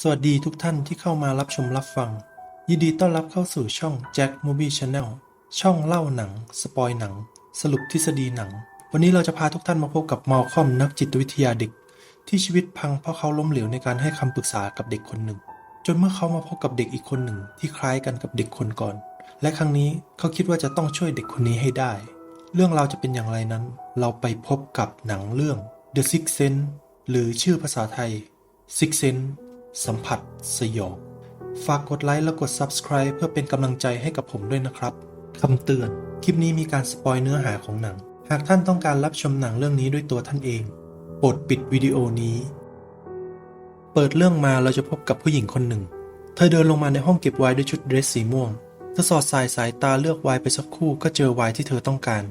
สวัสดีทุกท่านที่เข้ามารับชมรับฟัง ยินดีต้อนรับเข้าสู่ช่อง Jack Movie Channel ช่องเล่าหนัง สปอยหนัง สรุปทฤษฎีหนัง วันนี้เราจะพาทุกท่านมาพบกับมอลคอมนักจิตวิทยาเด็ก ที่ชีวิตพังเพราะเขาล้มเหลวในการให้คำปรึกษากับเด็กคนหนึ่ง จนเมื่อเขามาพบกับเด็กอีกคนหนึ่งที่คล้ายกันกับเด็กคนก่อน และครั้งนี้เขาคิดว่าจะต้องช่วยเด็กคนนี้ให้ได้ เรื่องราวจะเป็นอย่างไรนั้น เราไปพบกับหนังเรื่อง The Sixth Sense หรือชื่อภาษาไทย Six Sense สัมผัสสยอง ฝากกดไลค์และกด Subscribe เพื่อเป็นกำลังใจให้กับผมด้วยนะครับ คำเตือน คลิปนี้มีการสปอยเนื้อหาของหนัง หากท่านต้องการรับชมหนังเรื่องนี้ด้วยตัวท่านเอง โปรดปิดวิดีโอนี้ เปิดเรื่องมาเราจะพบกับผู้หญิงคนหนึ่ง เธอเดินลงมาในห้องเก็บไวน์ด้วยชุดเดรสสีม่วง เธอสอดสายสายตาเลือกไวน์ไปสักครู่ก็เจอไวน์ที่เธอต้องการ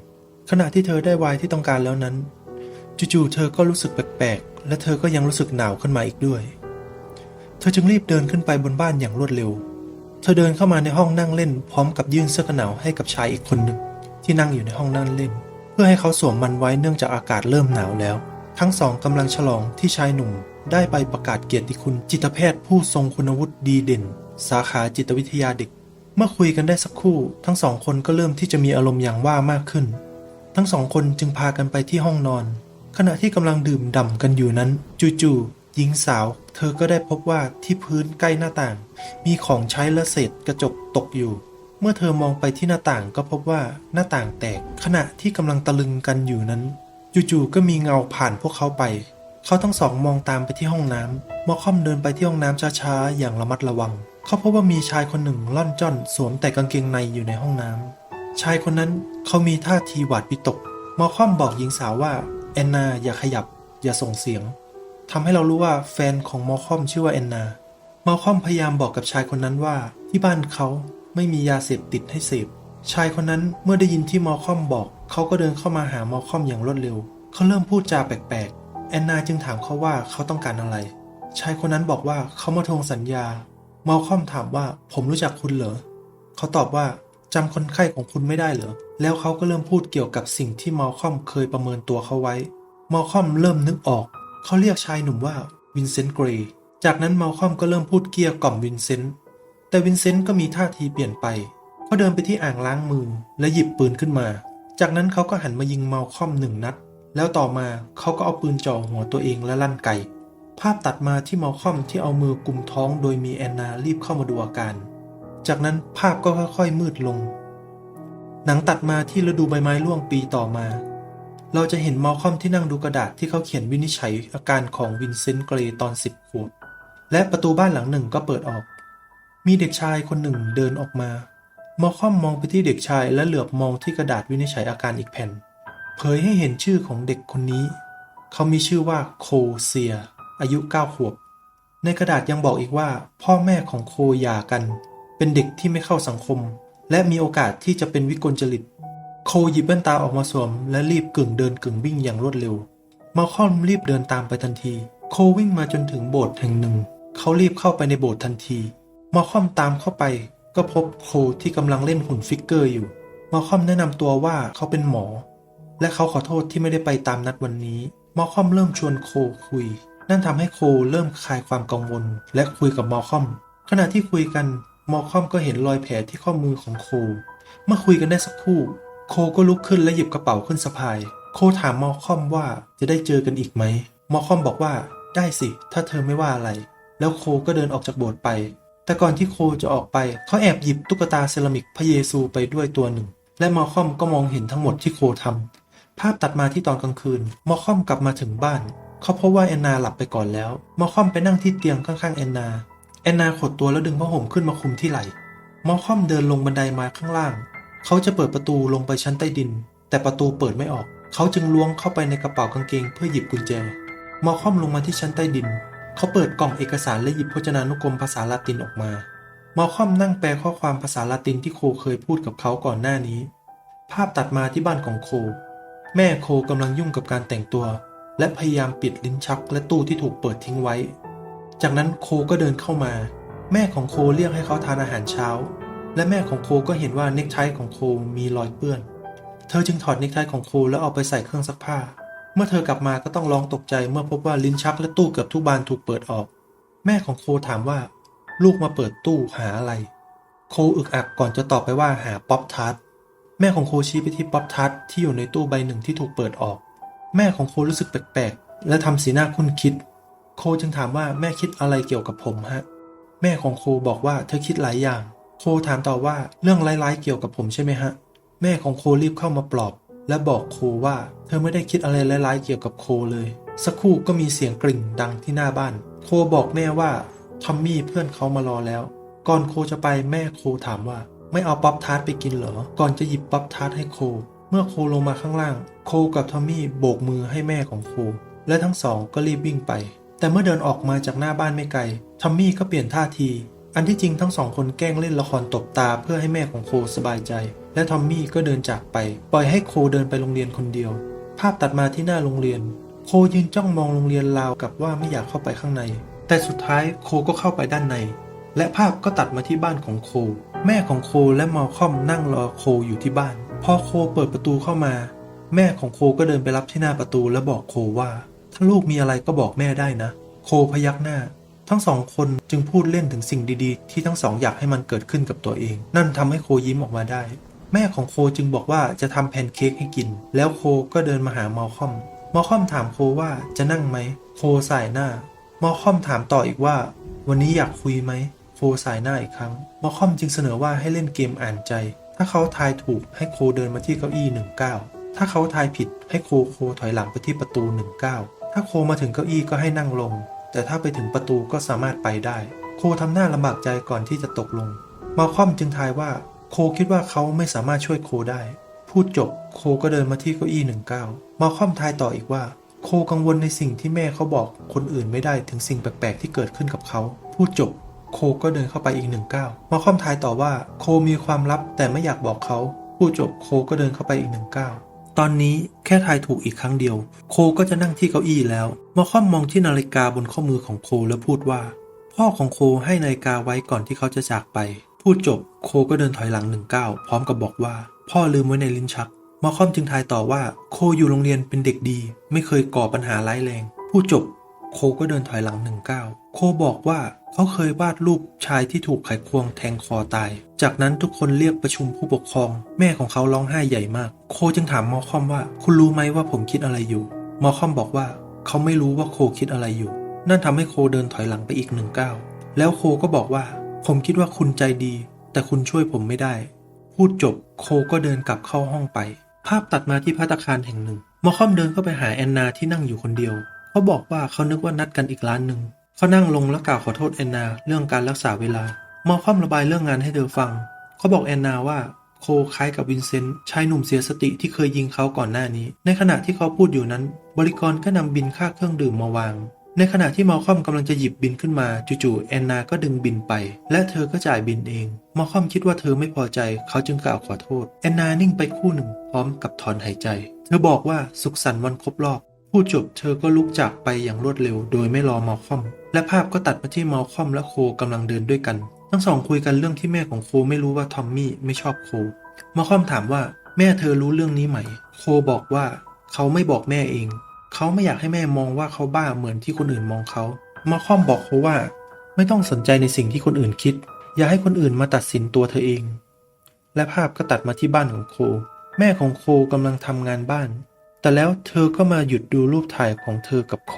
ขณะที่เธอได้ไวน์ที่ต้องการแล้วนั้นจู่ๆเธอก็รู้สึกแปลกๆ และเธอก็ยังรู้สึกหนาวขึ้นมาอีกด้วย เธอจึงรีบเดินขึ้นไปบนบ้านอย่างรวดเร็ว เธอเดินเข้ามาในห้องนั่งเล่น พร้อมกับยื่นเสื้อกันหนาวให้กับชายอีกคนหนึ่งที่นั่งอยู่ในห้องนั่งเล่น เพื่อให้เขาสวมมันไว้เนื่องจากอากาศเริ่มหนาวแล้ว ทั้งสองกำลังฉลองที่ชายหนุ่ม ได้ใบประกาศเกียรติคุณจิตแพทย์ผู้ทรงคุณวุฒิดีเด่น สาขาจิตวิทยาเด็ก เมื่อคุยกันได้สักครู่ ทั้งสองคนก็เริ่มที่จะมีอารมณ์อย่างว่ามากขึ้น ทั้งสองคนจึงพากันไปที่ห้องนอน ขณะที่กำลังดื่มด่ำกันอยู่นั้น จู่ๆ ญิงสาวเธอก็ได้พบว่าที่พื้นใกล้หน้าต่าง มีของใช้และเศษกระจกตกอยู่ เมื่อเธอมองไปที่หน้าต่างก็พบว่าหน้าต่างแตก ขณะที่กำลังตะลึงกันอยู่นั้น จู่ๆก็มีเงาผ่านพวกเขาไป เขาทั้งสองมองตามไปที่ห้องน้ำมอคอมเดินไปที่ห้องน้ำช้าๆอย่างระมัดระวัง เขาพบว่ามีชายคนหนึ่งล่อนจ้อนสวมแต่กางเกงในอยู่ในห้องน้ำชายคนนั้นเขามีท่าทีหวาดวิตกมอคอมบอกหญิงสาวว่าแอนนาอย่าขยับ อย่าส่งเสียง ทำให้เรารู้ว่าแฟนของมอคอมชื่อว่าแอนนา มอคอมพยายามบอกกับชายคนนั้นว่า ที่บ้านเขาไม่มียาเสพติดให้เสพ ชายคนนั้นเมื่อได้ยินที่มอคอมบอก เขาก็เดินเข้ามาหามอคอมอย่างรวดเร็ว เขาเริ่มพูดจาแปลกๆ แอนนาจึงถามเขาว่าเขาต้องการอะไร ชายคนนั้นบอกว่าเขามาทวงสัญญา มอคอมถามว่าผมรู้จักคุณเหรอ เขาตอบว่าจำคนไข้ของคุณไม่ได้เหรอ แล้วเขาก็เริ่มพูดเกี่ยวกับสิ่งที่มอคอมเคยประเมินตัวเขาไว้ มอคอมเริ่มนึกออก เขาเรียกชายหนุ่มว่าวินเซนต์เกรย์ จากนั้นมอคอมก็เริ่มพูดเกี้ยกล่อมวินเซนต์ แต่วินเซนต์ก็มีท่าทีเปลี่ยนไป เขาเดินไปที่อ่างล้างมือและหยิบปืนขึ้นมา จากนั้นเขาก็หันมายิงมอคอมหนึ่งนัด แล้วต่อมาเขาก็เอาปืนจ่อหัวตัวเองและลั่นไกภาพตัดมาที่มอคอมที่เอามือกุมท้องโดยมีแอนนารีบเข้ามาดูอาการ จากนั้นภาพก็ค่อยๆมืดลง หนังตัดมาที่ฤดูใบไม้ร่วงปีต่อมา เราจะเห็นมอลคอมที่นั่งดูกระดาษที่เขาเขียนวินิจฉัยอาการของวินเซนต์เกรย์ตอนสิบขวบ และประตูบ้านหลังหนึ่งก็เปิดออก มีเด็กชายคนหนึ่งเดินออกมา มอลคอมมองไปที่เด็กชายและเหลือบมองที่กระดาษวินิจฉัยอาการอีกแผ่น เผยให้เห็นชื่อของเด็กคนนี้ เขามีชื่อว่าโคเซีย อายุเก้าขวบ ในกระดาษยังบอกอีกว่า พ่อแม่ของโคหย่ากัน เป็นเด็กที่ไม่เข้าสังคม และมีโอกาสที่จะเป็นวิกลจริต โคหยิบแว่นตาออกมาสวม และรีบกึ่งเดินกึ่งวิ่งอย่างรวดเร็วมาคอมรีบเดินตามไปทันที โควิ่งมาจนถึงโบสถ์แห่งหนึ่ง เขารีบเข้าไปในโบสถ์ทันทีมาคอมตามเข้าไป ก็พบโคที่กำลังเล่นหุ่นฟิกเกอร์อยู่มาคอมแนะนำตัวว่าเขาเป็นหมอ และเขาขอโทษที่ไม่ได้ไปตามนัดวันนี้มอคอมเริ่มชวนโคคุย นั่นทำให้โคเริ่มคลายความกังวล และคุยกับมอคอม ขณะที่คุยกันมอคอมก็เห็นรอยแผลที่ข้อมือของโค เมื่อคุยกันได้สักครู่ โคก็ลุกขึ้นและหยิบกระเป๋าขึ้นสะพาย โคถามมอคอมว่าจะได้เจอกันอีกไหม มอคอมบอกว่าได้สิ ถ้าเธอไม่ว่าอะไร แล้วโคก็เดินออกจากโบสถ์ไป แต่ก่อนที่โคจะออกไป เขาแอบหยิบตุ๊กตาเซรามิกพระเยซูไปด้วยตัวหนึ่ง และมอคอมก็มองเห็นทั้งหมดที่โคทำภาพตัดมาที่ตอนกลางคืน มอคอมกลับมาถึงบ้าน เขาพบว่าแอนนาหลับไปก่อนแล้ว มอคอมไปนั่งที่เตียงข้างๆแอนนา แอนนาขดตัวแล้วดึงผ้าห่มขึ้นมาคลุมที่ไหล่ มอคอมเดินลงบันไดมาข้างล่าง เขาจะเปิดประตูลงไปชั้นใต้ดิน แต่ประตูเปิดไม่ออก เขาจึงล้วงเข้าไปในกระเป๋ากางเกงเพื่อหยิบกุญแจ มอคอมลงมาที่ชั้นใต้ดิน เขาเปิดกล่องเอกสารและหยิบพจนานุกรมภาษาละตินออกมา มอคอมนั่งแปลข้อความภาษาละตินที่โคเคยพูดกับเขาก่อนหน้านี้ ภาพตัดมาที่บ้านของโค แม่โคกำลังยุ่งกับการแต่งตัว และพยายามปิดลิ้นชักและตู้ที่ถูกเปิดทิ้งไว้ จากนั้นโคก็เดินเข้ามา แม่ของโคเรียกให้เขาทานอาหารเช้า และแม่ของโคก็เห็นว่าเนคไทของโคมีรอยเปื้อน เธอจึงถอดเนคไทของโคแล้วเอาไปใส่เครื่องซักผ้า เมื่อเธอกลับมาก็ต้องร้องตกใจเมื่อพบว่าลิ้นชักและตู้เกือบทุกบานถูกเปิดออก แม่ของโคถามว่า ลูกมาเปิดตู้หาอะไร โคอึกอักก่อนจะตอบไปว่าหาป๊อปทาร์ตแม่ของโคชี้ไปที่ป๊อปทาร์ตที่อยู่ในตู้ใบหนึ่งที่ถูกเปิดออก แม่ของโครู้สึกแปลกๆและทำสีหน้าคุ้นคิด โคจึงถามว่าแม่คิดอะไรเกี่ยวกับผมฮะ แม่ของโคบอกว่าเธอคิดหลายอย่าง โคถามต่อว่าเรื่องร้ายๆเกี่ยวกับผมใช่ไหมฮะ แม่ของโครีบเข้ามาปลอบ และบอกโคว่า เธอไม่ได้คิดอะไรร้ายๆเกี่ยวกับโคเลย สักครู่ก็มีเสียงกริ่งดังที่หน้าบ้าน โคบอกแม่ว่าทอมมี่เพื่อนเขามารอแล้ว ก่อนโคจะไปแม่โคถามว่า ไม่เอาป๊อปทาร์ตไปกินเหรอ ก่อนจะหยิบป๊อปทาร์ตให้โค เมื่อโคลงมาข้างล่าง โคกับทอมมี่โบกมือให้แม่ของโค และทั้งสองก็รีบวิ่งไป แต่เมื่อเดินออกมาจากหน้าบ้านไม่ไกลทอมมี่ก็เปลี่ยนท่าที อันที่จริงทั้งสองคนแกล้งเล่นละครตบตาเพื่อให้แม่ของโคสบายใจ และทอมมี่ก็เดินจากไป ปล่อยให้โคเดินไปโรงเรียนคนเดียว ภาพตัดมาที่หน้าโรงเรียน โคยืนจ้องมองโรงเรียนราวกับว่าไม่อยากเข้าไปข้างใน แต่สุดท้ายโคก็เข้าไปด้านใน และภาพก็ตัดมาที่บ้านของโค แม่ของโคและมอคอมนั่งรอโคอยู่ที่บ้าน พอโคเปิดประตูเข้ามา แม่ของโคก็เดินไปรับที่หน้าประตูและบอกโคว่า ถ้าลูกมีอะไรก็บอกแม่ได้นะ โคพยักหน้า ทั้งสองคนจึงพูดเล่นถึงสิ่งดีๆ ที่ทั้งสองอยากให้มันเกิดขึ้นกับตัวเอง นั่นทำให้โคยิ้มออกมาได้ แม่ของโคจึงบอกว่าจะทำแพนเค้กให้กิน แล้วโคก็เดินมาหามอลคอมมอลคอมถามโคว่าจะนั่งไหม โคสายหน้ามอลคอมถามต่ออีกว่า วันนี้อยากคุยไหม โคสายหน้าอีกครั้ง มอลคอมจึงเสนอว่าให้เล่นเกมอ่านใจ ถ้าเขาทายถูกให้โคเดินมาที่เก้าอี้หนึ่งเก้าถ้าเขาทายผิดให้โคโคถอยหลังไปที่ประตูหนึ่งเก้าถ้าโคมาถึงเก้าอี้ก็ให้นั่งลง แต่ถ้าไปถึงประตูก็สามารถไปได้ โคทำหน้าลำบากใจก่อนที่จะตกลงมอลคอมจึงทายว่า โคคิดว่าเขาไม่สามารถช่วยโคได้ พูดจบ โคก็เดินมาที่เก้าอี้หนึ่งเก้ามอลคอมทายต่ออีกว่า โคกังวลในสิ่งที่แม่เขาบอกคนอื่นไม่ได้ถึงสิ่งแปลกๆที่เกิดขึ้นกับเขา พูดจบ โคก็เดินเข้าไปอีกหนึ่งก้าวมอลคอมทายต่อว่า โคมีความลับแต่ไม่อยากบอกเขา พูดจบโคก็เดินเข้าไปอีกหนึ่งก้าว ตอนนี้แค่ทายถูกอีกครั้งเดียว โคก็จะนั่งที่เก้าอี้แล้วมอลคอมมองที่นาฬิกาบนข้อมือของโคแล้วพูดว่า พ่อของโคให้นาฬิกาไว้ก่อนที่เขาจะจากไป พูดจบโคก็เดินถอยหลังหนึ่งก้าวพร้อมกับบอกว่า พ่อลืมไว้ในลิ้นชักมอลคอมจึงทายต่อว่าโคอยู่โรงเรียนเป็นเด็กดี ไม่เคยก่อปัญหาร้ายแรง พูดจบโคก็เดินถอยหลังหนึ่งก้าว โคบอกว่าเขาเคยวาดรูปชายที่ถูกไขควงแทงคอตาย จากนั้นทุกคนเรียกประชุมผู้ปกครอง แม่ของเขาร้องไห้ใหญ่มาก โคจึงถามมอคอมว่า คุณรู้ไหมว่าผมคิดอะไรอยู่ มอคอมบอกว่า เขาไม่รู้ว่าโคคิดอะไรอยู่ นั่นทำให้โคเดินถอยหลังไปอีกหนึ่งก้าว แล้วโคก็บอกว่า ผมคิดว่าคุณใจดี แต่คุณช่วยผมไม่ได้ พูดจบโคก็เดินกลับเข้าห้องไป ภาพตัดมาที่พัตตาคารแห่งหนึ่ง มอคอมเดินเข้าไปหาแอนนาที่นั่งอยู่คนเดียว เขาบอกว่าเขานึกว่านัดกันอีกร้านหนึ่ง เขานั่งลงแล้วกล่าวขอโทษแอนนา เรื่องการรักษาเวลา มอลคอมระบายเรื่องงานให้เธอฟัง เขาบอกแอนนาว่าโคคล้ายกับวินเซนต์ชายหนุ่มเสียสติที่เคยยิงเขาก่อนหน้านี้ ในขณะที่เขาพูดอยู่นั้น บริกรก็นำบินค่าเครื่องดื่มมาวาง ในขณะที่มอลคอมกำลังจะหยิบบินขึ้นมาจู่ๆแอนนาก็ดึงบินไป และเธอก็จ่ายบินเอง มอลคอมคิดว่าเธอไม่พอใจ เขาจึงกล่าวขอโทษ แอนนานิ่งไปคู่หนึ่ง พร้อมกับถอนหายใจ เธอบอกว่าสุขสันต์วันครบรอบ พูดจบเธอก็ลุกจากไปอย่างรวดเร็ว โดยไม่รอมอลคอม และภาพก็ตัดมาที่มอลคอมและโคกำลังเดินด้วยกัน ทั้งสองคุยกันเรื่องที่แม่ของโคไม่รู้ว่าทอมมี่ไม่ชอบโคมอลคอมถามว่าแม่เธอรู้เรื่องนี้ไหม โคบอกว่าเขาไม่บอกแม่เอง เขาไม่อยากให้แม่มองว่าเขาบ้าเหมือนที่คนอื่นมองเขามอลคอมบอกโคว่า ไม่ต้องสนใจในสิ่งที่คนอื่นคิด อย่าให้คนอื่นมาตัดสินตัวเธอเอง และภาพก็ตัดมาที่บ้านของโค แม่ของโคกำลังทำงานบ้าน แต่แล้วเธอก็มาหยุดดูรูปถ่ายของเธอกับโค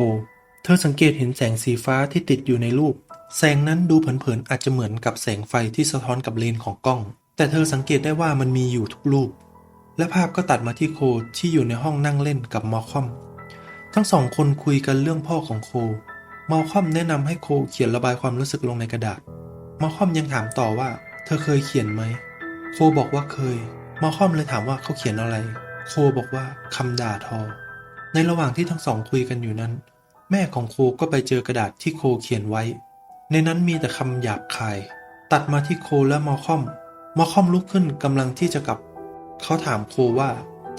เธอสังเกตเห็นแสงสีฟ้าที่ติดอยู่ในรูป แสงนั้นดูเผินๆอาจจะเหมือนกับแสงไฟที่สะท้อนกับเลนของกล้อง แต่เธอสังเกตได้ว่ามันมีอยู่ทุกรูป และภาพก็ตัดมาที่โคที่อยู่ในห้องนั่งเล่นกับมอคอม ทั้งสองคนคุยกันเรื่องพ่อของโค มอคอมแนะนำให้โคเขียนระบายความรู้สึกลงในกระดาษ มอคอมยังถามต่อว่า เธอเคยเขียนไหม โคบอกว่าเคย มอคอมเลยถามว่าเขาเขียนอะไร โคบอกว่าคำด่าทอ ในระหว่างที่ทั้งสองคุยกันอยู่นั้น แม่ของโคก็ไปเจอกระดาษที่โคเขียนไว้ ในนั้นมีแต่คำหยาบคาย ตัดมาที่โคและมอคอม มอคอมลุกขึ้นกำลังที่จะกลับ เขาถามโคว่า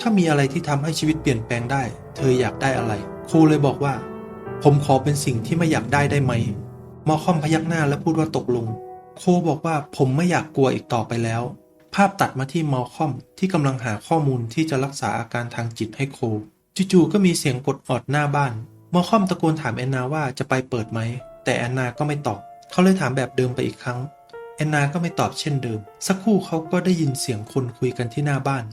ถ้ามีอะไรที่ทำให้ชีวิตเปลี่ยนแปลงได้ เธออยากได้อะไร โคเลยบอกว่า ผมขอเป็นสิ่งที่ไม่อยากได้ได้ไหม มอคอมพยักหน้าและพูดว่าตกลง โคบอกว่าผมไม่อยากกลัวอีกต่อไปแล้ว ภาพตัดมาที่มอคอมที่กำลังหาข้อมูลที่จะรักษาอาการทางจิตให้โคจู่ๆก็มีเสียงกดออดหน้าบ้าน มอคอมตะโกนถามแอนนาว่าจะไปเปิดไหม แต่แอนนาก็ไม่ตอบ เขาเลยถามแบบเดิมไปอีกครั้ง แอนนาก็ไม่ตอบเช่นเดิม สักครู่เขาก็ได้ยินเสียงคนคุยกันที่หน้าบ้าน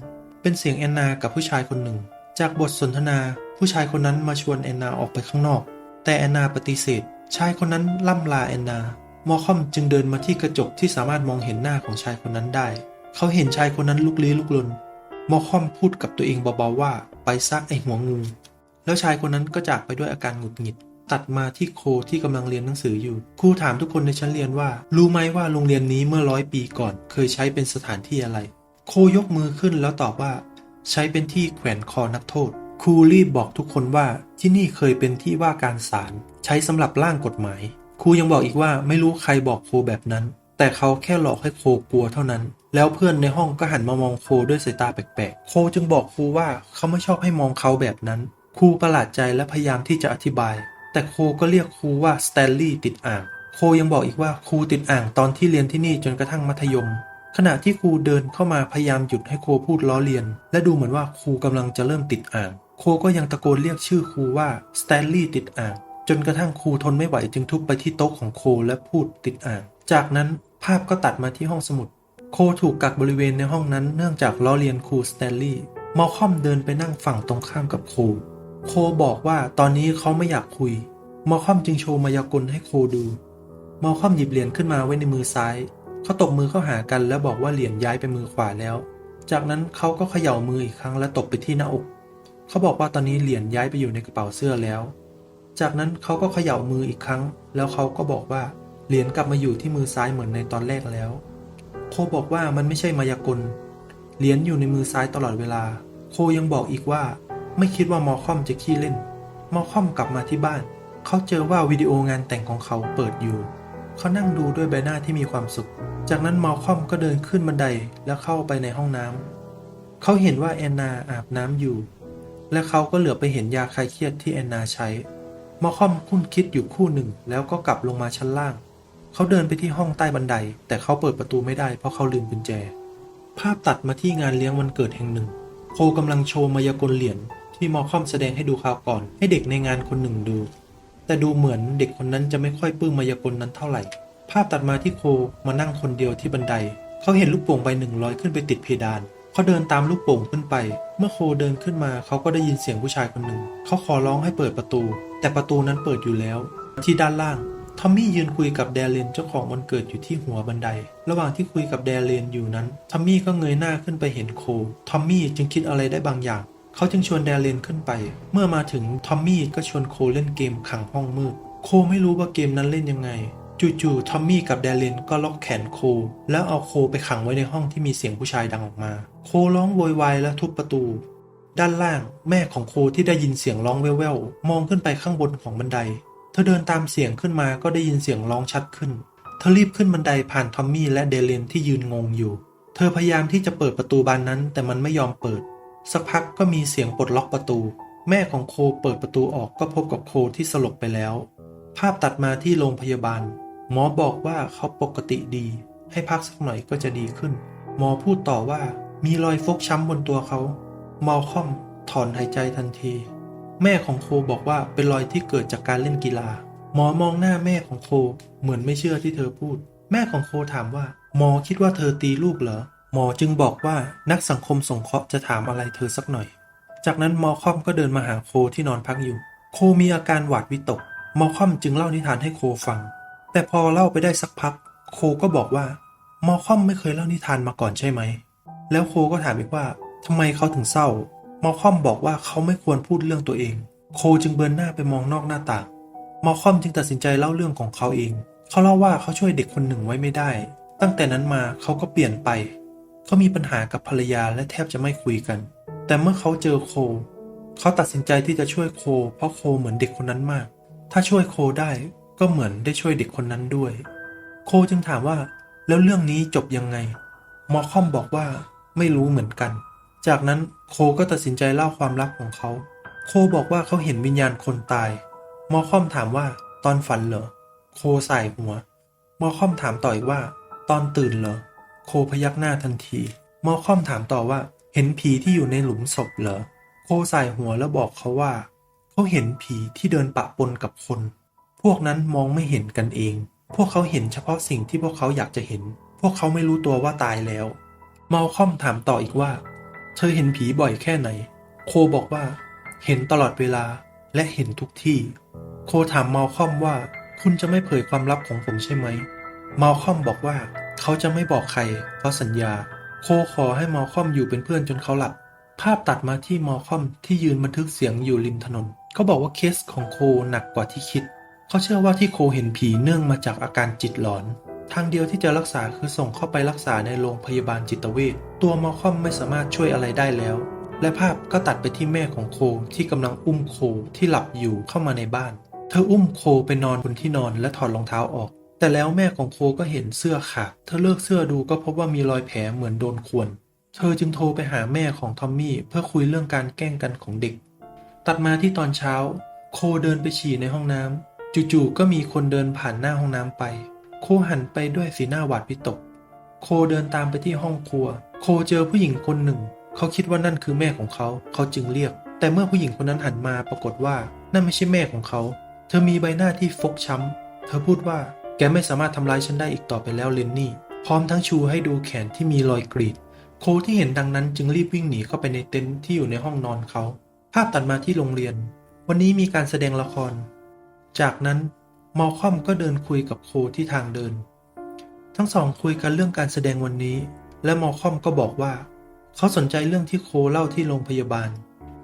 เป็นเสียงแอนนากับผู้ชายคนหนึ่ง จากบทสนทนา ผู้ชายคนนั้นมาชวนแอนนาออกไปข้างนอก แต่แอนนาปฏิเสธ ชายคนนั้นล่ำลาแอนนา มอคอมจึงเดินมาที่กระจกที่สามารถมองเห็นหน้าของชายคนนั้นได้ เขาเห็นชายคนนั้นลุกลี้ลุกลน มอคอมพูดกับตัวเองเบาๆว่า ไปซะไอหัวงู แล้วชายคนนั้นก็จากไปด้วยอาการหงุดหงิด ตัดมาที่โคที่กำลังเรียนหนังสืออยู่ ครูถามทุกคนในชั้นเรียนว่า รู้ไหมว่าโรงเรียนนี้เมื่อร้อยปีก่อน เคยใช้เป็นสถานที่อะไร โคยกมือขึ้นแล้วตอบว่า ใช้เป็นที่แขวนคอนักโทษ ครูรีบบอกทุกคนว่าที่นี่เคยเป็นที่ว่าการศาลใช้สำหรับร่างกฎหมาย ครูยังบอกอีกว่าไม่รู้ใครบอกโคแบบนั้น แต่เขาแค่หลอกให้โคกลัวเท่านั้นแล้วเพื่อนในห้องก็หันมามองโคด้วยสายตาแปลกๆ โคจึงบอกครูว่าเขาไม่ชอบให้มองเขาแบบนั้น ครูประหลาดใจและพยายามที่จะอธิบาย แต่โคก็เรียกครูว่าสแตนลีย์ติดอ่างโคยังบอกอีกว่าครูติดอ่างตอนที่เรียนที่นี่จนกระทั่งมัธยม ขณะที่ครูเดินเข้ามาพยายามหยุดให้โคพูดล้อเลียน และดูเหมือนว่าครูกำลังจะเริ่มติดอ่างโคก็ยังตะโกนเรียกชื่อครูว่าสแตนลีย์ติดอ่างจนกระทั่งครูทนไม่ไหวจึงทุบไปที่โต๊ะของโคและพูดติดอ่าง จากนั้นภาพก็ตัดมาที่ห้องสมุด โคถูกกักบริเวณในห้องนั้นเนื่องจากล้อเลียนครูสแตนลีย์มอลคอมเดินไปนั่งฝั่งตรงข้ามกับโค โคบอกว่าตอนนี้เขาไม่อยากคุย มอคอมจึงโชว์มายากลให้โคดู มอคอมหยิบเหรียญขึ้นมาไว้ในมือซ้าย เขาตบมือเข้าหากันแล้วบอกว่าเหรียญย้ายไปมือขวาแล้ว จากนั้นเขาก็เขย่ามืออีกครั้งและตบไปที่หน้าอก เขาบอกว่าตอนนี้เหรียญย้ายไปอยู่ในกระเป๋าเสื้อแล้ว จากนั้นเขาก็เขย่ามืออีกครั้ง แล้วเขาก็บอกว่าเหรียญกลับมาอยู่ที่มือซ้ายเหมือนในตอนแรกแล้ว โคบอกว่ามันไม่ใช่มายากล เหรียญอยู่ในมือซ้ายตลอดเวลา โคยังบอกอีกว่า ไม่คิดว่ามอคอมจะขี้เล่น มอคอมกลับมาที่บ้าน เขาเจอว่าวิดีโองานแต่งของเขาเปิดอยู่ เขานั่งดูด้วยใบหน้าที่มีความสุข จากนั้นมอคอมก็เดินขึ้นบันไดแล้วเข้าไปในห้องน้ำเขาเห็นว่าแอนนาอาบน้ำอยู่ และเขาก็เหลือไปเห็นยาคลายเครียดที่แอนนาใช้ มอคอมคุ้นคิดอยู่คู่หนึ่งแล้วก็กลับลงมาชั้นล่าง เขาเดินไปที่ห้องใต้บันได แต่เขาเปิดประตูไม่ได้เพราะเขาลืมกุญแจ ภาพตัดมาที่งานเลี้ยงวันเกิดแห่งหนึ่งโคกำลังโชว์มายากลเหรียญ ที่มอคอมแสดงให้ดูคราวก่อน ให้เด็กในงานคนหนึ่งดู แต่ดูเหมือนเด็กคนนั้นจะไม่ค่อยปลื้มมายากลนั้นเท่าไหร่ ภาพตัดมาที่โคมานั่งคนเดียวที่บันได เขาเห็นลูกโป่งใบหนึ่งลอยขึ้นไปติดเพดานเขาเดินตามลูกโป่งขึ้นไป เมื่อโคเดินขึ้นมาเขาก็ได้ยินเสียงผู้ชายคนหนึ่ง เขาขอร้องให้เปิดประตู แต่ประตูนั้นเปิดอยู่แล้ว ที่ด้านล่าง ทอมมี่ยืนคุยกับแดเรนเจ้าของวันเกิดอยู่ที่หัวบันได ระหว่างที่คุยกับแดเรนอยู่นั้น ทอมมี่ก็เงยหน้าขึ้นไปเห็นโค ทอมมี่จึงคิดอะไรได้บางอย่าง เขาจึงชวนแดเรนขึ้นไป เมื่อมาถึงทอมมี่ก็ชวนโคเล่นเกมขังห้องมืด โคไม่รู้ว่าเกมนั้นเล่นยังไง จู่ๆทอมมี่กับแดเรนก็ล็อกแขนโค แล้วเอาโคไปขังไว้ในห้องที่มีเสียงผู้ชายดังออกมา โคร้องโวยวายและทุบประตู ด้านล่างแม่ของโคที่ได้ยินเสียงร้องแว่วๆมองขึ้นไปข้างบนของบันได เธอเดินตามเสียงขึ้นมาก็ได้ยินเสียงร้องชัดขึ้น เธอรีบขึ้นบันไดผ่านทอมมี่และเดเลนที่ยืนงงอยู่ เธอพยายามที่จะเปิดประตูบานนั้นแต่มันไม่ยอมเปิด สักพักก็มีเสียงปลดล็อกประตู แม่ของโคเปิดประตูออกก็พบกับโคที่สลบไปแล้ว ภาพตัดมาที่โรงพยาบาล หมอบอกว่าเขาปกติดี ให้พักสักหน่อยก็จะดีขึ้น หมอพูดต่อว่ามีรอยฟกช้ำบนตัวเขามอลคอมถอนหายใจทันที แม่ของโคบอกว่าเป็นรอยที่เกิดจากการเล่นกีฬา หมอมองหน้าแม่ของโคเหมือนไม่เชื่อที่เธอพูด แม่ของโคถามว่า หมอคิดว่าเธอตีลูกเหรอ หมอจึงบอกว่านักสังคมสงเคราะห์จะถามอะไรเธอสักหน่อย จากนั้นมอคอมก็เดินมาหาโคที่นอนพักอยู่ โคมีอาการหวาดวิตก มอคอมจึงเล่านิทานให้โคฟัง แต่พอเล่าไปได้สักพัก โคก็บอกว่า มอคอมไม่เคยเล่านิทานมาก่อนใช่ไหม แล้วโคก็ถามอีกว่าทำไมเขาถึงเศร้า มอคอมบอกว่าเขาไม่ควรพูดเรื่องตัวเอง โคจึงเบินหน้าไปมองนอกหน้าต่าง มอคอมจึงตัดสินใจเล่าเรื่องของเขาเอง เขาเล่าว่าเขาช่วยเด็กคนหนึ่งไว้ไม่ได้ ตั้งแต่นั้นมาเขาก็เปลี่ยนไป เขามีปัญหากับภรรยาและแทบจะไม่คุยกัน แต่เมื่อเขาเจอโค เขาตัดสินใจที่จะช่วยโค เพราะโคเหมือนเด็กคนนั้นมาก ถ้าช่วยโคได้ก็เหมือนได้ช่วยเด็กคนนั้นด้วย โคจึงถามว่า แล้วเรื่องนี้จบยังไง มอคอมบอกว่าไม่รู้เหมือนกัน จากนั้นโคก็ตัดสินใจเล่าความลับของเขา โคบอกว่าเขาเห็นวิญญาณคนตาย มอคอมถามว่าตอนฝันเหรอ โคใส่หัว มอคอมถามต่ออีกว่า ตอนตื่นเหรอ โคพยักหน้าทันที มอลคอมถามต่อว่า เห็นผีที่อยู่ในหลุมศพเหรอ โคใส่หัวแล้วบอกเขาว่า เขาเห็นผีที่เดินปะปนกับคน พวกนั้นมองไม่เห็นกันเอง พวกเขาเห็นเฉพาะสิ่งที่พวกเขาอยากจะเห็น พวกเขาไม่รู้ตัวว่าตายแล้วเมาคอมถามต่ออีกว่า เธอเห็นผีบ่อยแค่ไหน โคบอกว่า เห็นตลอดเวลาและเห็นทุกที่ โคถามเมาคอมว่า คุณจะไม่เผยความลับของผมใช่ไหมเมาคอมบอกว่า เขาจะไม่บอกใครเขาสัญญา โคขอให้มาคอมอยู่เป็นเพื่อนจนเขาหลับ ภาพตัดมาที่มาคอมที่ยืนบันทึกเสียงอยู่ริมถนน เขาบอกว่าเคสของโคหนักกว่าที่คิด เขาเชื่อว่าที่โคเห็นผีเนื่องมาจากอาการจิตหลอน ทางเดียวที่จะรักษาคือส่งเข้าไปรักษาในโรงพยาบาลจิตเวช ตัวมาคอมไม่สามารถช่วยอะไรได้แล้ว และภาพก็ตัดไปที่แม่ของโคที่กำลังอุ้มโคที่หลับอยู่เข้ามาในบ้าน เธออุ้มโคไปนอนบนที่นอนและถอดรองเท้าออก แต่แล้วแม่ของโคก็เห็นเสื้อขาด เธอเลิกเสื้อดูก็พบว่ามีรอยแผลเหมือนโดนข่วน เธอจึงโทรไปหาแม่ของทอมมี่เพื่อคุยเรื่องการแกล้งกันของเด็ก ตัดมาที่ตอนเช้า โคเดินไปฉี่ในห้องน้ำจู่ๆก็มีคนเดินผ่านหน้าห้องน้ำไป โคหันไปด้วยสีหน้าหวาดวิตก โคเดินตามไปที่ห้องครัว โคเจอผู้หญิงคนหนึ่ง เขาคิดว่านั่นคือแม่ของเขา เขาจึงเรียก แต่เมื่อผู้หญิงคนนั้นหันมาปรากฏว่านั่นไม่ใช่แม่ของเขา เธอมีใบหน้าที่ฟกช้ำ เธอพูดว่า กไม่สามารถทำร้ายฉันได้อีกต่อไปแล้วเลนนี่ พร้อมทั้งชูให้ดูแขนที่มีรอยกรีด โคที่เห็นดังนั้นจึงรีบวิ่งหนีเข้าไปในเต็นท์ที่อยู่ในห้องนอนเขา ภาพตัดมาที่โรงเรียน วันนี้มีการแสดงละคร จากนั้นมอลคอมก็เดินคุยกับโคที่ทางเดิน ทั้งสองคุยกันเรื่องการแสดงวันนี้ และมอลคอมก็บอกว่า เขาสนใจเรื่องที่โคเล่าที่โรงพยาบาล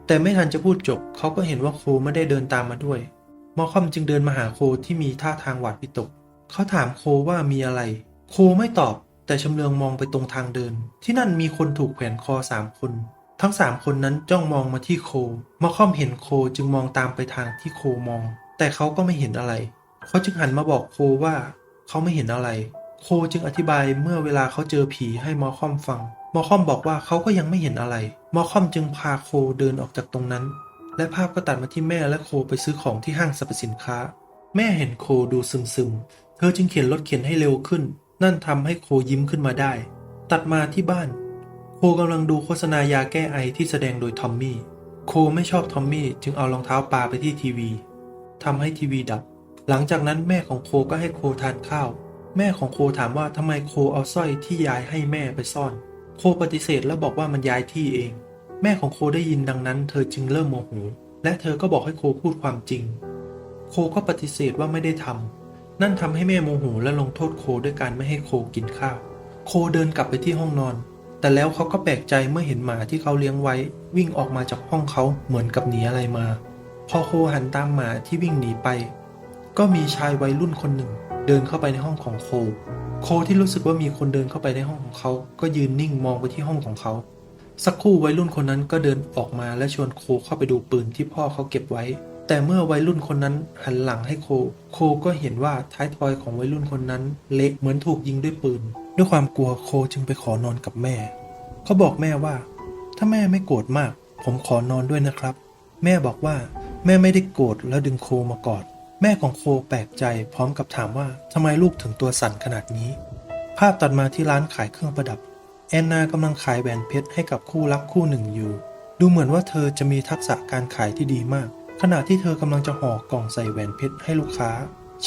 แต่ไม่ทันจะพูดจบเขาก็เห็นว่าโคไม่ได้เดินตามมาด้วย มอลคอมจึงเดินมาหาโคที่มีท่าทางหวาดวิตก เขาถามโคว่ามีอะไร โคไม่ตอบ แต่ชำเลืองมองไปตรงทางเดิน ที่นั่นมีคนถูกแขวนคอสามคน ทั้งสามคนนั้นจ้องมองมาที่โคมอลคอมเห็นโคจึงมองตามไปทางที่โคมอง แต่เขาก็ไม่เห็นอะไร เขาจึงหันมาบอกโคว่า เขาไม่เห็นอะไร โคจึงอธิบายเมื่อเวลาเขาเจอผีให้มอลคอมฟัง มอลคอมบอกว่าเขาก็ยังไม่เห็นอะไร มอลคอมจึงพาโคเดินออกจากตรงนั้น และภาพก็ตัดมาที่แม่และโคไปซื้อของที่ห้างสรรพสินค้า แม่เห็นโคดูซึมๆ เธอจึงเขียนรถเข็นให้เร็วขึ้น นั่นทำให้โคยิ้มขึ้นมาได้ ตัดมาที่บ้าน โคกำลังดูโฆษณายาแก้ไอที่แสดงโดยทอมมี่ โคไม่ชอบทอมมี่จึงเอารองเท้าปาไปที่ทีวีทำให้ทีวีดับ หลังจากนั้นแม่ของโคก็ให้โคทานข้าว แม่ของโคถามว่าทำไมโคเอาสร้อยที่ยายให้แม่ไปซ่อน โคปฏิเสธและบอกว่ามันย้ายที่เอง แม่ของโคได้ยินดังนั้น เธอจึงเริ่มโมโหและเธอก็บอกให้โคพูดความจริง โคก็ปฏิเสธว่าไม่ได้ทำ นั่นทำให้แม่โมโหและลงโทษโคด้วยการไม่ให้โคกินข้าว โคเดินกลับไปที่ห้องนอน แต่แล้วเขาก็แปลกใจเมื่อเห็นหมาที่เขาเลี้ยงไว้ วิ่งออกมาจากห้องเขาเหมือนกับหนีอะไรมา พอโคหันตามหมาที่วิ่งหนีไป ก็มีชายวัยรุ่นคนหนึ่ง เดินเข้าไปในห้องของโค โคที่รู้สึกว่ามีคนเดินเข้าไปในห้องของเขา ก็ยืนนิ่งมองไปที่ห้องของเขาสักครู่วัยรุ่นคนนั้นก็เดินออกมาและชวนโคเข้าไปดูปืนที่พ่อเขาเก็บไว้ แต่เมื่อวัยรุ่นคนนั้นหันหลังให้โค โคก็เห็นว่าท้ายทอยของวัยรุ่นคนนั้น เละเหมือนถูกยิงด้วยปืน ด้วยความกลัวโคจึงไปขอนอนกับแม่ เขาบอกแม่ว่า ถ้าแม่ไม่โกรธมาก ผมขอนอนด้วยนะครับ แม่บอกว่า แม่ไม่ได้โกรธแล้วดึงโคมากอด แม่ของโคแปลกใจพร้อมกับถามว่าทำไมลูกถึงตัวสั่นขนาดนี้ ภาพตัดมาที่ร้านขายเครื่องประดับ แอนนากำลังขายแหวนเพชรให้กับคู่รักคู่หนึ่งอยู่ ดูเหมือนว่าเธอจะมีทักษะการขายที่ดีมาก ขณะที่เธอกำลังจะห่อกล่องใส่แหวนเพชรให้ลูกค้า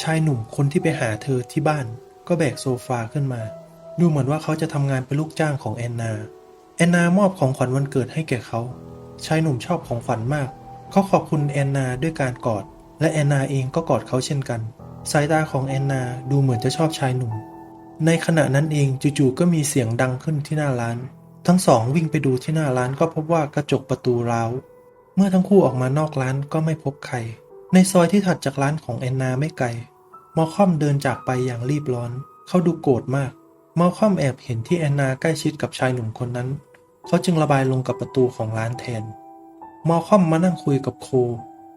ชายหนุ่มคนที่ไปหาเธอที่บ้าน ก็แบกโซฟาขึ้นมา ดูเหมือนว่าเขาจะทำงานเป็นลูกจ้างของแอนนา แอนนามอบของขวัญวันเกิดให้แก่เขา ชายหนุ่มชอบของขวัญมาก เขาขอบคุณแอนนาด้วยการกอด และแอนนาเองก็กอดเขาเช่นกัน สายตาของแอนนาดูเหมือนจะชอบชายหนุ่ม ในขณะนั้นเองจู่ๆก็มีเสียงดังขึ้นที่หน้าร้าน ทั้งสองวิ่งไปดูที่หน้าร้านก็พบว่ากระจกประตูร้าว เมื่อทั้งคู่ออกมานอกร้านก็ไม่พบใคร ในซอยที่ถัดจากร้านของแอนนาไม่ไกล มอลคอมเดินจากไปอย่างรีบร้อน เขาดูโกรธมาก มอลคอมแอบเห็นที่แอนนาใกล้ชิดกับชายหนุ่มคนนั้น เขาจึงระบายลงกับประตูของร้านแทน มอลคอมมานั่งคุยกับโค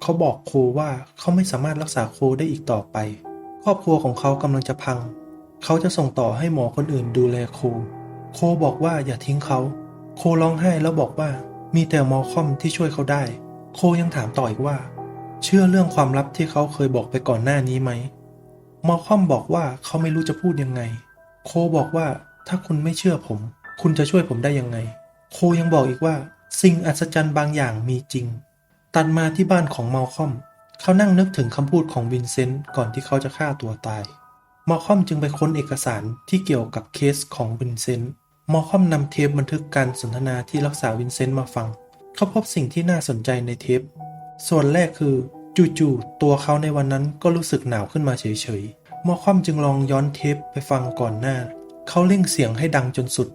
เขาบอกโคว่าเขาไม่สามารถรักษาโคได้อีกต่อไป ครอบครัวของเขากำลังจะพัง เขาจะส่งต่อให้หมอคนอื่นดูแลโค โคบอกว่าอย่าทิ้งเขา โคร้องไห้แล้วบอกว่า มีแต่มอลคอมที่ช่วยเขาได้ โคยังถามต่ออีกว่า เชื่อเรื่องความลับที่เขาเคยบอกไปก่อนหน้านี้ไหมมอลคอมบอกว่าเขาไม่รู้จะพูดยังไง โคบอกว่าถ้าคุณไม่เชื่อผม คุณจะช่วยผมได้ยังไง โคยังบอกอีกว่า สิ่งอัศจรรย์บางอย่างมีจริง ตัดมาที่บ้านของมอลคอม เขานั่งนึกถึงคำพูดของวินเซนต์ก่อนที่เขาจะฆ่าตัวตายมอลคอมจึงไปค้นเอกสารที่เกี่ยวกับเคสของวินเซนต์ มอคอมนำเทปบันทึกการสนทนาที่รักษาวินเซนต์มาฟัง เขาพบสิ่งที่น่าสนใจในเทป ส่วนแรกคือจู่ๆตัวเขาในวันนั้นก็รู้สึกหนาวขึ้นมาเฉยๆ มอคอมจึงลองย้อนเทปไปฟังก่อนหน้า เขาเร่งเสียงให้ดังจนสุด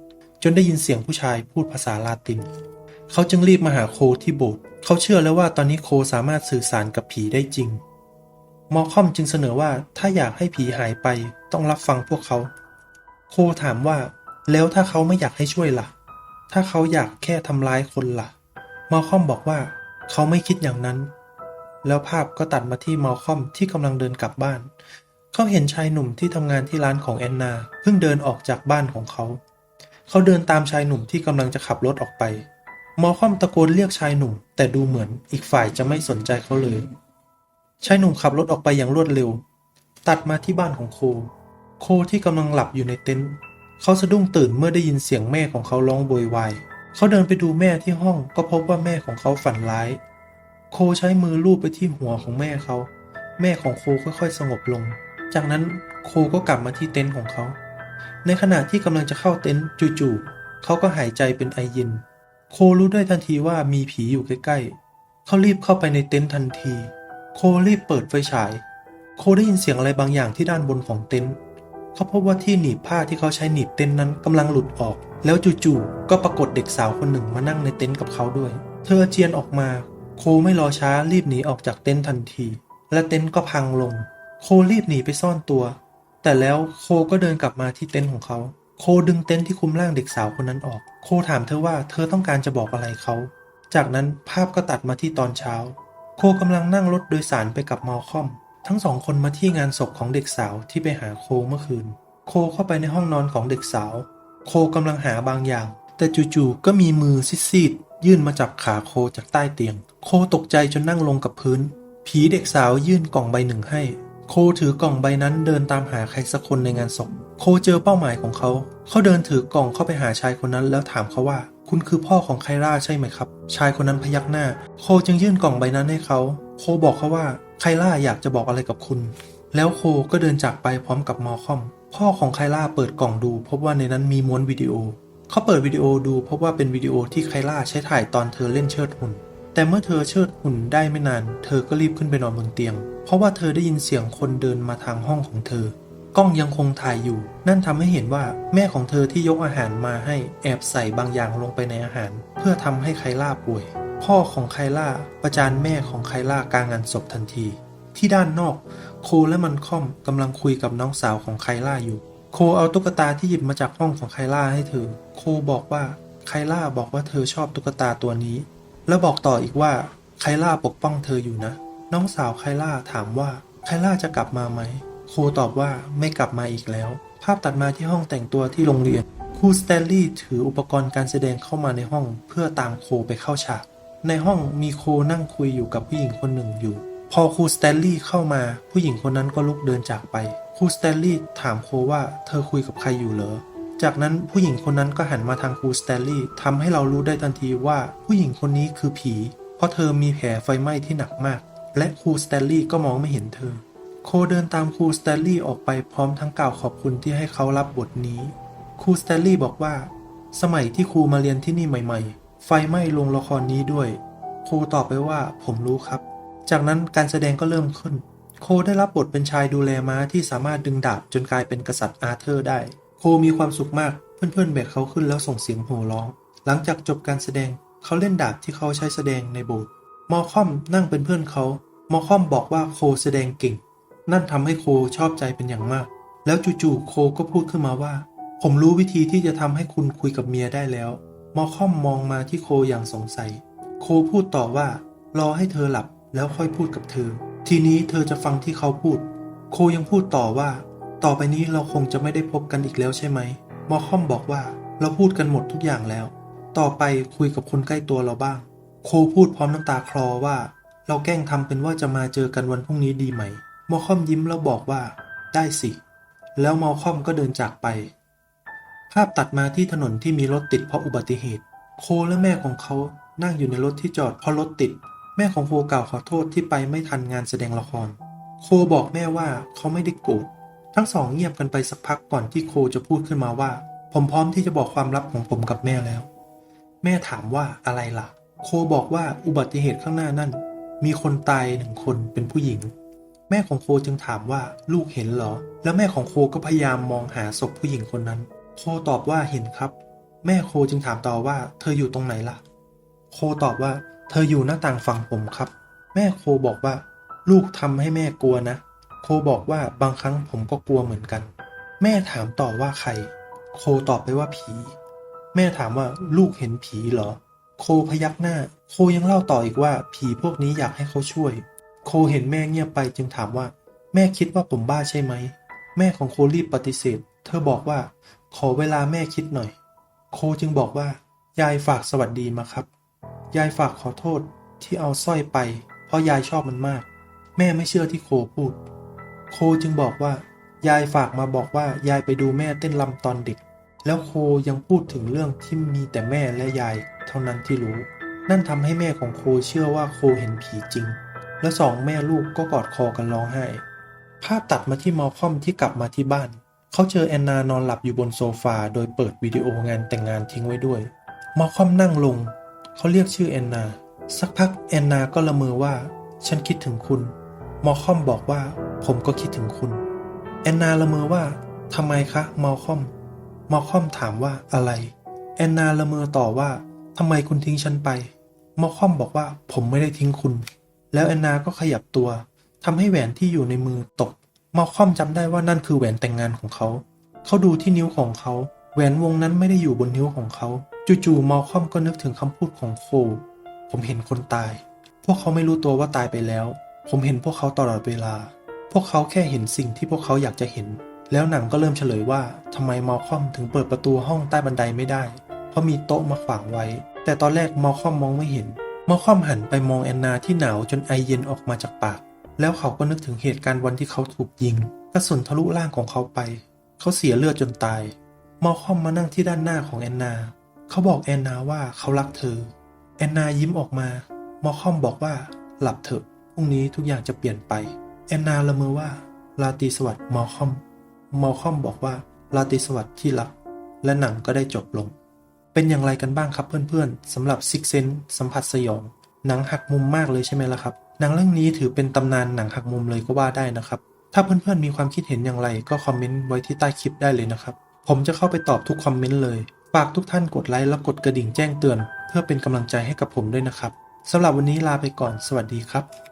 จนได้ยินเสียงผู้ชายพูดภาษาลาติน เขาจึงรีบมาหาโคที่โบสถ์เขาเชื่อแล้วว่าตอนนี้โคสามารถสื่อสารกับผีได้จริง มอคอมจึงเสนอว่าถ้าอยากให้ผีหายไปต้องรับฟังพวกเขา โคถามว่า แล้วถ้าเขาไม่อยากให้ช่วยล่ะ ถ้าเขาอยากแค่ทำร้ายคนล่ะมอลคอมบอกว่าเขาไม่คิดอย่างนั้น แล้วภาพก็ตัดมาที่มอลคอมที่กำลังเดินกลับบ้าน เขาเห็นชายหนุ่มที่ทำงานที่ร้านของแอนนา เพิ่งเดินออกจากบ้านของเขา เขาเดินตามชายหนุ่มที่กำลังจะขับรถออกไป มอคอมตะโกนเรียกชายหนุ่ม แต่ดูเหมือนอีกฝ่ายจะไม่สนใจเขาเลย ชายหนุ่มขับรถออกไปอย่างรวดเร็ว ตัดมาที่บ้านของโค โคที่กำลังหลับอยู่ในเต็นท์ เขาสะดุ้งตื่นเมื่อได้ยินเสียงแม่ของเขาร้องโวยวาย เขาเดินไปดูแม่ที่ห้องก็พบว่าแม่ของเขาฝันร้าย โคใช้มือลูบไปที่หัวของแม่เขา แม่ของโคค่อยๆ สงบลง จากนั้นโคก็กลับมาที่เต็นท์ของเขา ในขณะที่กำลังจะเข้าเต็นท์จู่ๆเขาก็หายใจเป็นไอเย็น โครู้ได้ทันทีว่ามีผีอยู่ใกล้ๆ เขารีบเข้าไปในเต็นท์ทันที โครีบเปิดไฟฉาย โคได้ยินเสียงอะไรบางอย่างที่ด้านบนของเต็นท์ เขาพบว่าที่หนีบผ้าที่เขาใช้หนีบเต็นท์นั้นกำลังหลุดออก แล้วจู่ๆก็ปรากฏเด็กสาวคนหนึ่งมานั่งในเต็นท์กับเขาด้วย เธอเจียนออกมา โคไม่รอช้ารีบหนีออกจากเต็นท์ทันที และเต็นท์ก็พังลง โครีบหนีไปซ่อนตัว แต่แล้วโคก็เดินกลับมาที่เต็นท์ของเขา โคดึงเต็นท์ที่คุมร่างเด็กสาวคนนั้นออก โคถามเธอว่าเธอต้องการจะบอกอะไรเขา จากนั้นภาพก็ตัดมาที่ตอนเช้า โคกำลังนั่งรถโดยสารไปกับมอลคอม ทั้งสองคนมาที่งานศพของเด็กสาวที่ไปหาโคเมื่อคืน โคเข้าไปในห้องนอนของเด็กสาว โคกำลังหาบางอย่าง แต่จู่ๆก็มีมือซีดๆยื่นมาจับขาโคจากใต้เตียง โคตกใจจนนั่งลงกับพื้น ผีเด็กสาวยื่นกล่องใบหนึ่งให้ โคถือกล่องใบนั้นเดินตามหาใครสักคนในงานศพ โคเจอเป้าหมายของเขา เขาเดินถือกล่องเข้าไปหาชายคนนั้นแล้วถามเขาว่า คุณคือพ่อของไคล่าใช่ไหมครับ ชายคนนั้นพยักหน้า โคจึงยื่นกล่องใบนั้นให้เขา โคบอกเขาว่า ไคล่าอยากจะบอกอะไรกับคุณ แล้วโคก็เดินจากไปพร้อมกับมอคอม พ่อของไคล่าเปิดกล่องดู พบว่าในนั้นมีม้วนวิดีโอ เขาเปิดวิดีโอดูพบว่าเป็นวิดีโอที่ไคล่าใช้ถ่ายตอนเธอเล่นเชิดหุ่น แต่เมื่อเธอเชิดหุ่นได้ไม่นาน เธอก็รีบขึ้นไปนอนบนเตียง เพราะว่าเธอได้ยินเสียงคนเดินมาทางห้องของเธอ กล้องยังคงถ่ายอยู่ นั่นทำให้เห็นว่าแม่ของเธอที่ยกอาหารมาให้แอบใส่บางอย่างลงไปในอาหาร เพื่อทำให้ไคล่าป่วย พ่อของไคล่าประจานแม่ของไคล่ากลางงานศพทันที ที่ด้านนอก โคและมันคอมกำลังคุยกับน้องสาวของไคล่าอยู่ โคเอาตุ๊กตาที่หยิบมาจากห้องของไคล่าให้เธอ โคบอกว่าไคล่าบอกว่าเธอชอบตุ๊กตาตัวนี้ แล้วบอกต่ออีกว่าไคล่าปกป้องเธออยู่นะ น้องสาวไคล่าถามว่าไคล่าจะกลับมาไหม ครูตอบว่าไม่กลับมาอีกแล้ว ภาพตัดมาที่ห้องแต่งตัวที่โรงเรียนครูสแตนลีย์ถืออุปกรณ์การแสดงเข้ามาในห้องเพื่อตามโคไปเข้าฉาก ในห้องมีโคนั่งคุยอยู่กับผู้หญิงคนหนึ่งอยู่ พอครูสแตนลีย์เข้ามาผู้หญิงคนนั้นก็ลุกเดินจากไปครูสแตนลีย์ถามโคว่าเธอคุยกับใครอยู่เหรอจากนั้นผู้หญิงคนนั้นก็หันมาทางครูสแตนลีย์ทำให้เรารู้ได้ทันทีว่าผู้หญิงคนนี้คือผี เพราะเธอมีแผลไฟไหม้ที่หนักมาก และครูสแตนลีย์ก็มองไม่เห็นเธอ โคเดินตามครูสแตนลีย์ออกไปพร้อมทั้งกล่าวขอบคุณที่ให้เขารับบทนี้ ครูสแตนลีย์บอกว่า สมัยที่ครูมาเรียนที่นี่ใหม่ ๆ ไฟไหม้โรงละครนี้ด้วย ครูตอบไปว่าผมรู้ครับ จากนั้นการแสดงก็เริ่มขึ้น โคได้รับบทเป็นชายดูแลม้าที่สามารถดึงดาบจนกลายเป็นกษัตริย์อาเธอร์ได้ โคมีความสุขมาก เพื่อนๆแบกเขาขึ้นแล้วส่งเสียงโห่ร้อง หลังจากจบการแสดงเขาเล่นดาบที่เขาใช้แสดงในโบสถ์มอลคอมนั่งเป็นเพื่อนเขา มอลคอมบอกว่าโคแสดงเก่ง นั่นทำให้โคชอบใจเป็นอย่างมาก แล้วจู่ๆโคก็พูดขึ้นมาว่า ผมรู้วิธีที่จะทำให้คุณคุยกับเมียได้แล้ว มอลคอมมองมาที่โคอย่างสงสัย โคพูดต่อว่า รอให้เธอหลับแล้วค่อยพูดกับเธอ ทีนี้เธอจะฟังที่เขาพูด โคยังพูดต่อว่า ต่อไปนี้เราคงจะไม่ได้พบกันอีกแล้วใช่ไหมมอลคอมบอกว่า เราพูดกันหมดทุกอย่างแล้ว ต่อไปคุยกับคนใกล้ตัวเราบ้าง โคพูดพร้อมน้ำตาคลอว่า เราแกล้งทำเป็นว่าจะมาเจอกันวันพรุ่งนี้ดีไหม มอคอมยิ้มแล้วบอกว่า ได้สิ แล้วมอคอมก็เดินจากไป ภาพตัดมาที่ถนนที่มีรถติดเพราะอุบัติเหตุ โคและแม่ของเขานั่งอยู่ในรถที่จอดเพราะรถติด แม่ของโคกล่าวขอโทษที่ไปไม่ทันงานแสดงละคร โคบอกแม่ว่าเขาไม่ได้โกรธทั้งสองเงียบกันไปสักพักก่อนที่โคจะพูดขึ้นมาว่า ผมพร้อมที่จะบอกความลับของผมกับแม่แล้ว แม่ถามว่าอะไรล่ะ โคบอกว่าอุบัติเหตุข้างหน้านั่น มีคนตายหนึ่งคนเป็นผู้หญิง แม่ของโคจึงถามว่าลูกเห็นเหรอ แล้วแม่ของโคก็พยายามมองหาศพผู้หญิงคนนั้น โคตอบว่าเห็นครับ แม่โคจึงถามต่อว่า เธออยู่ตรงไหนล่ะ โคตอบว่า เธออยู่หน้าต่างฝั่งผมครับ แม่โคบอกว่า ลูกทำให้แม่กลัวนะ โคบอกว่าบางครั้งผมก็กลัวเหมือนกัน แม่ถามต่อว่าใคร โคตอบไปว่าผี แม่ถามว่าลูกเห็นผีเหรอ โคพยักหน้า โคยังเล่าต่ออีกว่า ผีพวกนี้อยากให้เขาช่วย โคเห็นแม่เงียบไปจึงถามว่า แม่คิดว่าผมบ้าใช่ไหม แม่ของโครีบปฏิเสธ เธอบอกว่า ขอเวลาแม่คิดหน่อย โคจึงบอกว่า ยายฝากสวัสดีมาครับ ยายฝากขอโทษที่เอาสร้อยไป เพราะยายชอบมันมาก แม่ไม่เชื่อที่โคพูด โคจึงบอกว่า ยายฝากมาบอกว่ายายไปดูแม่เต้นรำตอนเด็ก แล้วโคยังพูดถึงเรื่องที่มีแต่แม่และยายเท่านั้นที่รู้ นั่นทำให้แม่ของโคเชื่อว่าโคเห็นผีจริง และสองแม่ลูกก็กอดคอกันร้องไห้ ภาพตัดมาที่มอลคอมที่กลับมาที่บ้าน เขาเจอแอนนานอนหลับอยู่บนโซฟาโดยเปิดวิดีโองานแต่งงานทิ้งไว้ด้วย มอลคอมนั่งลง เขาเรียกชื่อแอนนา สักพักแอนนาก็ละเมอว่า ฉันคิดถึงคุณ มอลคอมบอกว่า ผมก็คิดถึงคุณ แอนนาละเมอว่าทำไมคะมอลคอม มอลคอมถามว่าอะไร แอนนาละเมอต่อว่าทำไมคุณทิ้งฉันไป มอลคอมบอกว่าผมไม่ได้ทิ้งคุณ แล้วแอนนาก็ขยับตัวทำให้แหวนที่อยู่ในมือตกมอลคอมจำได้ว่านั่นคือแหวนแต่งงานของเขา เขาดูที่นิ้วของเขา แหวนวงนั้นไม่ได้อยู่บนนิ้วของเขา จู่ๆมอลคอมก็นึกถึงคำพูดของโค ผมเห็นคนตาย พวกเขาไม่รู้ตัวว่าตายไปแล้ว ผมเห็นพวกเขาตลอดเวลา พวกเขาแค่เห็นสิ่งที่พวกเขาอยากจะเห็น แล้วหนังก็เริ่มเฉลยว่าทำไมมอลคอมถึงเปิดประตูห้องใต้บันไดไม่ได้ เพราะมีโต๊ะมาขวางไว้ แต่ตอนแรกมอลคอมมองไม่เห็น มอลคอมหันไปมองแอนนาที่หนาวจนไอเย็นออกมาจากปาก แล้วเขาก็นึกถึงเหตุการณ์วันที่เขาถูกยิงกระสุนทะลุร่างของเขาไป เขาเสียเลือดจนตาย มอคอมมานั่งที่ด้านหน้าของแอนนา เขาบอกแอนนาว่าเขารักเธอ แอนนายิ้มออกมา มอคอมบอกว่า หลับเถอะ พรุ่งนี้ทุกอย่างจะเปลี่ยนไป แอนนาละเมอว่า ราตรีสวัสดิ์มอคอม มอคอมบอกว่า ราตรีสวัสดิ์ที่รัก และหนังก็ได้จบลง เป็นอย่างไรกันบ้างครับเพื่อนๆสำหรับซิกเซนสัมผัสสยอง หนังหักมุมมากเลยใช่ไหมล่ะครับ หนังเรื่องนี้ถือเป็นตำนานหนังหักมุมเลยก็ว่าได้นะครับ ถ้าเพื่อนๆมีความคิดเห็นอย่างไรก็คอมเมนต์ไว้ที่ใต้คลิปได้เลยนะครับ ผมจะเข้าไปตอบทุกคอมเมนต์เลย ฝากทุกท่านกดไลค์และกดกระดิ่งแจ้งเตือน เพื่อเป็นกำลังใจให้กับผมด้วยนะครับสำหรับวันนี้ลาไปก่อน สวัสดีครับ